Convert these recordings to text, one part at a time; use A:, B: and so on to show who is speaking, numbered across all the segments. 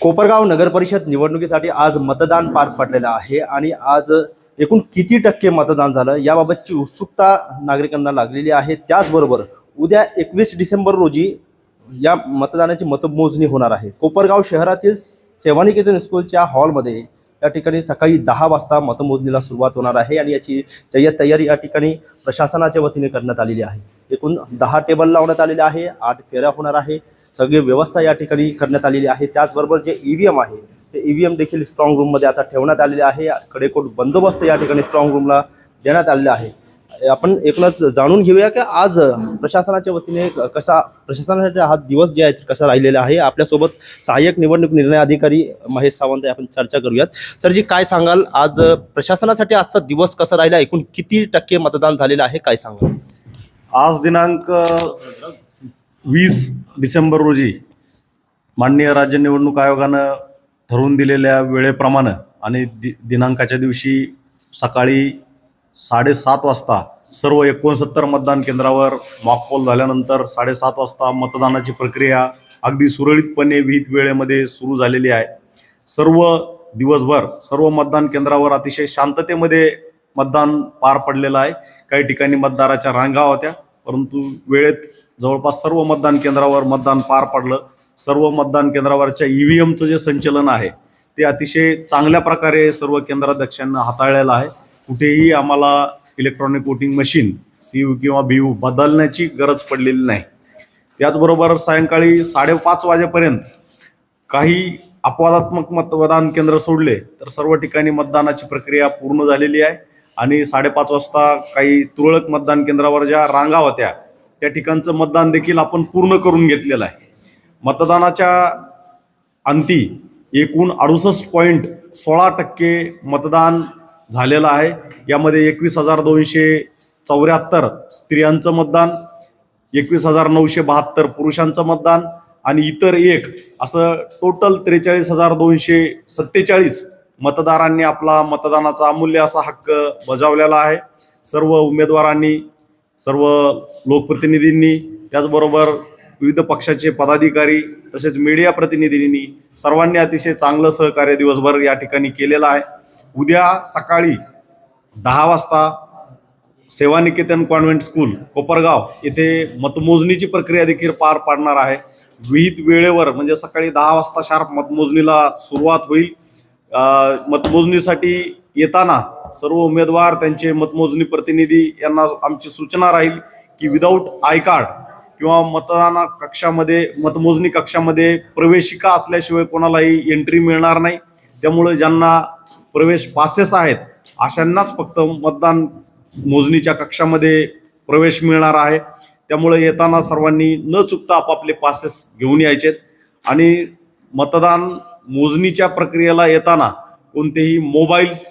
A: कोपरगाव नगर परिषद निवडणुकीसाठी आज मतदान पार पडलेलं आहे आणि आज एकूण किती टक्के मतदान झालं याबाबतची उत्सुकता नागरिकांना लागलेली आहे. त्याचबरोबर उद्या एकवीस डिसेंबर रोजी या मतदानाची मतमोजणी होणार आहे. कोपरगाव शहरातील सेवानिकेतन स्कूलच्या हॉलमध्ये या ठिकाणी सकाळी दहा वाजता मतमोजणीला सुरुवात होणार आहे आणि याची जय्यत तयारी या ठिकाणी प्रशासनाच्या वतीने करण्यात आलेली आहे. एकूण दहा टेबल लावण्यात आलेले आहे आठ फेऱ्या होणार आहे सगळी व्यवस्था या ठिकाणी करण्यात आलेली आहे. त्याचबरोबर जे ई व्ही एम आहे ते ई व्ही एम देखील स्ट्रॉंग रूममध्ये आता ठेवण्यात आलेले आहे. कडेकोट बंदोबस्त या ठिकाणी स्ट्रॉंग रूमला देण्यात आलेला आहे. आपण एकूणच जाणून घेऊया की आज प्रशासनाच्या वतीने कसा प्रशासनासाठी हा दिवस जे आहे ते कसा राहिलेला आहे? आपल्यासोबत सहाय्यक निवडणूक निर्णय अधिकारी महेश सावंत आहे. आपण चर्चा करूयात. सर जी काय सांगाल? आज प्रशासनासाठी आजचा दिवस कसा राहिला? एकूण किती टक्के मतदान झालेलं आहे? काय सांगाल?
B: आज दिनांक वीस डिसेंबर रोजी माननीय राज्य निवडणूक आयोगानं ठरवून दिलेल्या वेळेप्रमाणे आणि दि दिनांकाच्या दिवशी सकाळी साडेसात वाजता सर्व एकोणसत्तर मतदान केंद्रावर मॉकपोल झाल्यानंतर साडेसात वाजता मतदानाची प्रक्रिया अगदी सुरळीतपणे विहित वेळेमध्ये सुरू झालेली आहे. सर्व दिवसभर सर्व मतदान केंद्रावर अतिशय शांततेमध्ये मतदान पार पडलेलं आहे. काही ठिकाणी मतदाराच्या रांगा होत्या परंतु वेळेत जवळपास सर्व मतदान केंद्रावर मतदान पार पडलं. सर्व मतदान केंद्रावरच्या ई व्ही एमचं जे संचलन आहे ते अतिशय चांगल्या प्रकारे सर्व केंद्राध्यक्षांना हाताळलेलं आहे. कुठेही आम्हाला electronic voting machine C U किंवा बी यू बदलण्याची गरज पडलेली नाही. त्याचबरोबर सायंकाळी साडेपाच वाजेपर्यंत काही अपवादात्मक मतदान केंद्र सोडले तर सर्व ठिकाणी मतदानाची प्रक्रिया पूर्ण झालेली आहे. आणि साडेपाच वाजता काही तुरळक मतदान केंद्रावर ज्या रांगा होत्या त्या ठिकाणचं मतदान देखील आपण पूर्ण करून घेतलेलं आहे. मतदानाच्या अंती एकूण अडुसष्ट पॉईंट सोळा टक्के मतदान झालेलं आहे. यामध्ये एकवीस हजार दोनशे चौऱ्याहत्तर स्त्रियांचं मतदान एकवीस हजार नऊशे बहात्तर पुरुषांचं मतदान आणि इतर एक असं टोटल त्रेचाळीस हजार दोनशे सत्तेचाळीस मतदारांनी आपला मतदानाचा अमूल्य असा हक्क बजावलेला आहे. सर्व उमेदवारांनी सर्व लोकप्रतिनिधींनी त्याचबरोबर विविध पक्षाचे पदाधिकारी तसेच मीडिया प्रतिनिधींनी सर्वांनी अतिशय चांगलं सहकार्य दिवसभर या ठिकाणी केलेलं आहे. उद्या सकाळी दहा वाजता सेवानिकेतन कॉन्व्हेंट स्कूल कोपरगाव येथे मतमोजणीची प्रक्रिया देखील पार पाडणार आहे. विहित वेळेवर म्हणजे सकाळी दहा वाजता शार्प मतमोजणीला सुरुवात होईल. मतमोजणीसाठी येताना सर्व उमेदवार त्यांचे मतमोजणी प्रतिनिधी यांना आमची सूचना राहील की विदाऊट आय कार्ड किंवा मतदाना कक्षामध्ये मतमोजणी कक्षामध्ये प्रवेशिका असल्याशिवाय कोणालाही एंट्री मिळणार नाही. त्यामुळे ज्यांना प्रवेश पासेस आहेत अशांनाच फक्त मतदान मोजणीच्या कक्षामध्ये प्रवेश मिळणार आहे. त्यामुळे येताना सर्वांनी न चुकता आपापले पासेस घेऊन यायचेत. आणि मतदान मोजणीच्या प्रक्रियेला येताना कोणतेही mobiles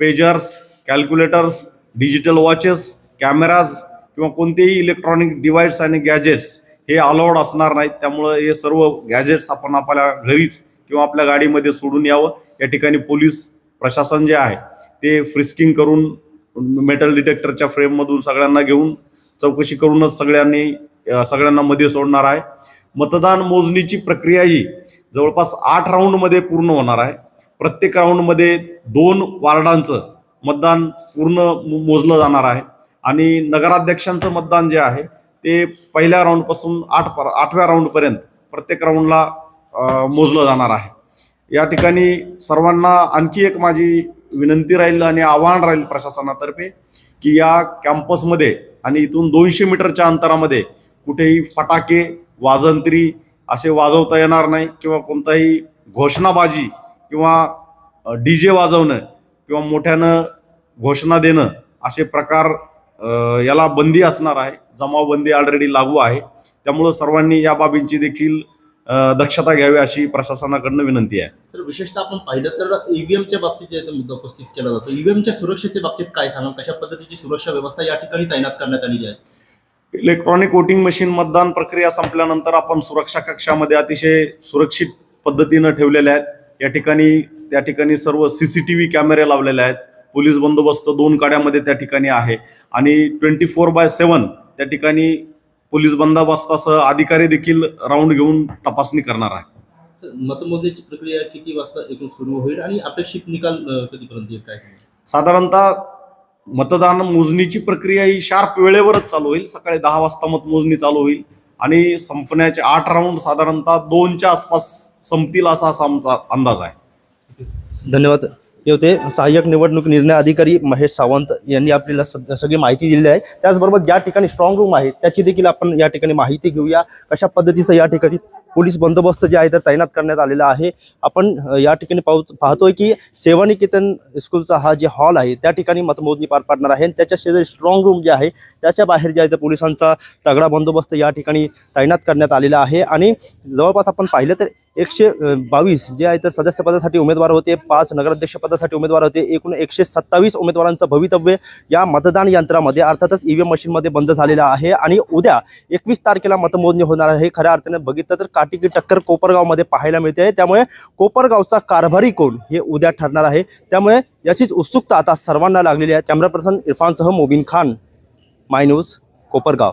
B: pagers calculators digital watches cameras किंवा कोणतेही इलेक्ट्रॉनिक डिव्हाइस आणि गॅजेट्स हे अलाउड असणार नाहीत. त्यामुळं हे सर्व गॅजेट्स आपण आपल्या घरीच किंवा आपल्या गाडीमध्ये सोडून यावं. या ठिकाणी पोलीस प्रशासन जे आहे ते फ्रिस्किंग करून मेटल डिटेक्टरच्या फ्रेममधून सगळ्यांना घेऊन चौकशी करूनच सगळ्यांनी सगळ्यांना मध्ये सोडणार आहे. मतदान मोजणीची प्रक्रिया ही जवळपास आठ राऊंडमध्ये पूर्ण होणार आहे. प्रत्येक राऊंडमध्ये दोन वार्डांचं मतदान पूर्ण मो- मोजलं जाणार आहे. आणि नगराध्यक्षांचं मतदान जे आहे ते पहिल्या राऊंडपासून आठ पर आठव्या राऊंडपर्यंत प्रत्येक राऊंडला मोजलं जाणार आहे. या ठिकाणी सर्वांना आणखी एक माझी विनंती राहील आणि आव्हान राहील प्रशासनातर्फे की या कॅम्पसमध्ये आणि इथून दोनशे मीटरच्या अंतरामध्ये कुठेही फटाके वाजंत्री असे वाजवता येणार नाही किंवा कोणताही घोषणाबाजी किंवा डी जे वाजवणं किंवा मोठ्यानं घोषणा देणं असे प्रकार याला बंदी असणार आहे. जमावबंदी ऑलरेडी लागू आहे. त्यामुळं सर्वांनी या बाबींची देखील दक्षता घ्यावी अशी प्रशासनाकडनं विनंती आहे.
A: सर विशेषतः आपण पाहिलं तर ईव्हीएमच्या बाबतीत जे मुद्दा उपस्थित केला जातो ईव्हीएमच्या सुरक्षेच्या बाबतीत काय सांगाल? कशा पद्धतीची सुरक्षा व्यवस्था या ठिकाणी तैनात करण्यात आलेली आहे?
B: इलेक्ट्रॉनिक वोटिंग मशीन मतदान प्रक्रिया संपल्यानंतर आपण सुरक्षा कक्षामध्ये अतिशय सुरक्षित पद्धतीनं ठेवलेल्या आहेत. या ठिकाणी त्या ठिकाणी सर्व सी सी टी व्ही कॅमेरे लावलेले आहेत. पोलीस बंदोबस्त दोन काड्यामध्ये त्या ठिकाणी आहे. आणि ट्वेंटी फोर बाय सेवन त्या ठिकाणी पोलीस बंदोबस्तासह अधिकारी देखील राऊंड घेऊन तपासणी करणार आहे.
A: तर मतमोजणीची प्रक्रिया किती वाजता एकूण सुरू होईल आणि अपेक्षित निकाल अ, कधीपर्यंत येईल काय सांगाल?
B: साधारणतः मतदान मोजणीची प्रक्रिया ही शार्प वेळेवरच चालू होईल. सकाळी दहा वाजता मतमोजणी चालू होईल आणि संपण्याचे आठ राऊंड साधारणतः दोनच्या आसपास संपतील असा असा आमचा अंदाज आहे.
A: धन्यवाद. हे होते. सहाय्यक निवडणूक निर्णय अधिकारी महेश सावंत यांनी आपल्याला सगळी माहिती दिलेली आहे. त्याचबरोबर ज्या ठिकाणी स्ट्रॉंग रूम आहे त्याची देखील आपण या ठिकाणी माहिती घेऊया. कशा पद्धतीचं या ठिकाणी पोलीस बंदोबस्त जे आहे तर तैनात करण्यात आलेला आहे. आपण या ठिकाणी पाहू पाहतोय की सेवानिकेतन स्कूलचा हा जे हॉल आहे त्या ठिकाणी मतमोजणी पार पाडणार आहे. आणि त्याच्या शेजारी स्ट्रॉंग रूम जे आहे त्याच्या बाहेर जे आहे तर पोलिसांचा तगडा बंदोबस्त या ठिकाणी तैनात करण्यात आलेला आहे. आणि जवळपास आपण पाहिलं तर एकशे बावीस जे आहे तर सदस्यपदासाठी उमेदवार होते. पाच नगराध्यक्षपदासाठी उमेदवार होते. एकूण एकशे सत्तावीस उमेदवारांचं भवितव्य या मतदान यंत्रामध्ये अर्थातच ईव्हीएम मशीनमध्ये बंद झालेलं आहे. आणि उद्या एकवीस तारखेला मतमोजणी होणार आहे. खऱ्या अर्थाने बघितलं तर काटिकी टक्कर कोपरगावमध्ये पाहायला मिळते आहे. त्यामुळे कोपरगावचा कारभारी कोण हे उद्या ठरणार आहे. त्यामुळे याचीच उत्सुकता आता सर्वांना लागलेली आहे. कॅमेरा पर्सन इरफानसह मोबिन खान माय न्यूज कोपरगाव.